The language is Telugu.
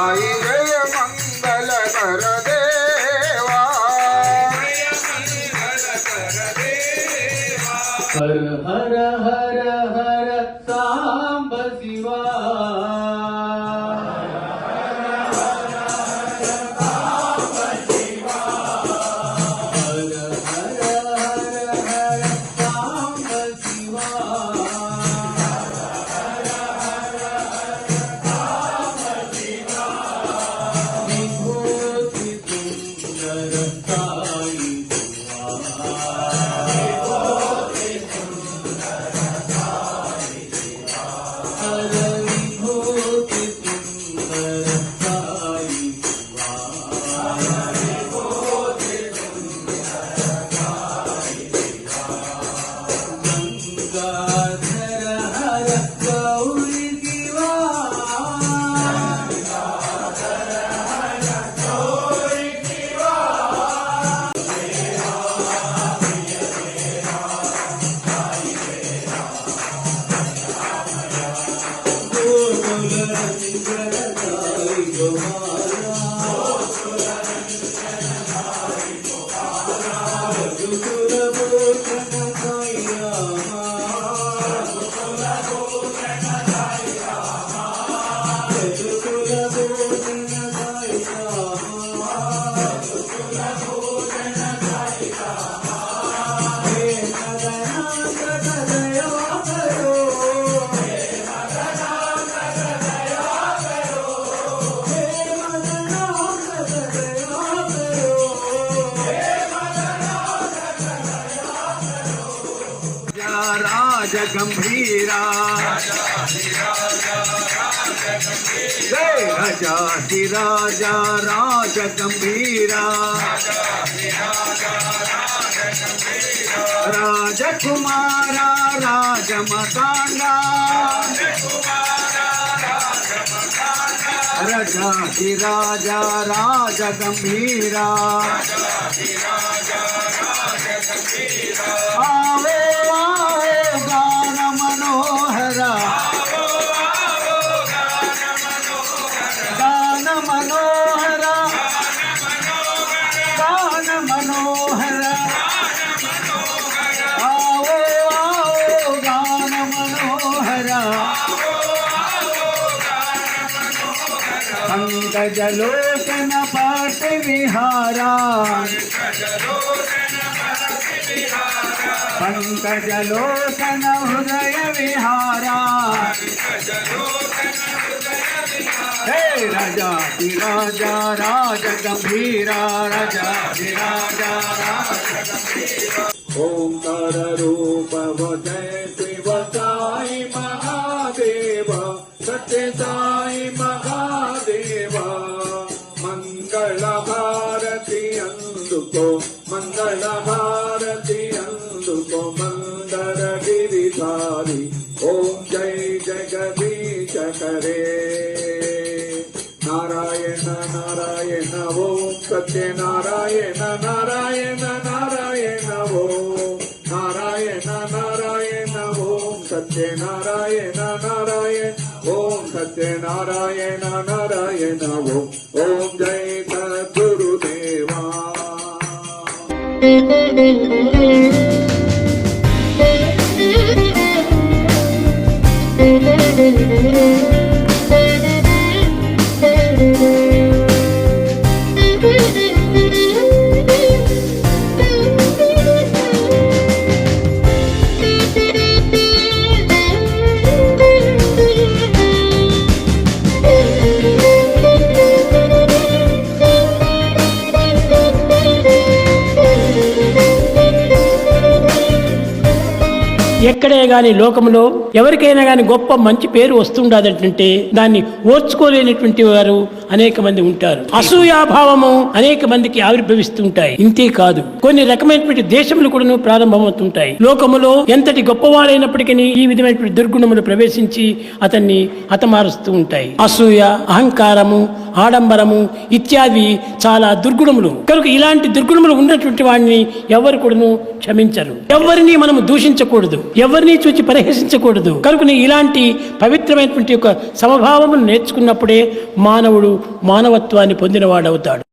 Oh, yeah. God. రాజ గంభీరా జయ రాజాది రాజా రాజ గంభీరా రాజకుమార రాజమతాండా. రజాది రాజా गजलोचन पाठ विहारा पंकजलोचन हृदय विहारा हे राजा राजा राज गंभीरा राजा राजा ओंकार रूप वदय शिव साई महादेव सत्य साई అందుకో మందర గిరిధారి ఓం జై జగదీశ కరే నారాయణ నారాయణ ఓం సత్యనారాయణ నారాయణ నారాయణ ఓం నారాయణ నారాయణ ఓం సత్యనారాయణ నారాయణ ఓం సత్యనారాయణ నారాయణ ఓం ఓం ఎక్కడే గాని లోకంలో ఎవరికైనా గాని గొప్ప మంచి పేరు వస్తుండదంటే దాన్ని ఓర్చుకోలేనటువంటి వారు అనేక మంది ఉంటారు. అసూయాభావము అనేక మందికి ఆవిర్భవిస్తుంటాయి. ఇంతే కాదు కొన్ని రకమైనటువంటి దేశములు కూడా ప్రారంభమవుతుంటాయి. లోకములో ఎంతటి గొప్పవాడైనప్పటికీ ఈ విధమైనటువంటి దుర్గుణములు ప్రవేశించి అతన్ని హతమారుస్తూ ఉంటాయి. అసూయ అహంకారము ఆడంబరము ఇత్యాది చాలా దుర్గుణములు. కనుక ఇలాంటి దుర్గుణములు ఉన్నటువంటి వాడిని ఎవరు కూడాను క్షమించరు. ఎవరిని మనము దూషించకూడదు. ఎవరిని చూచి పరిహసించకూడదు. కనుక ఇలాంటి పవిత్రమైనటువంటి ఒక సమభావమును నేర్చుకున్నప్పుడే మానవుడు మానవత్వాన్ని పొందినవాడవుతాడు.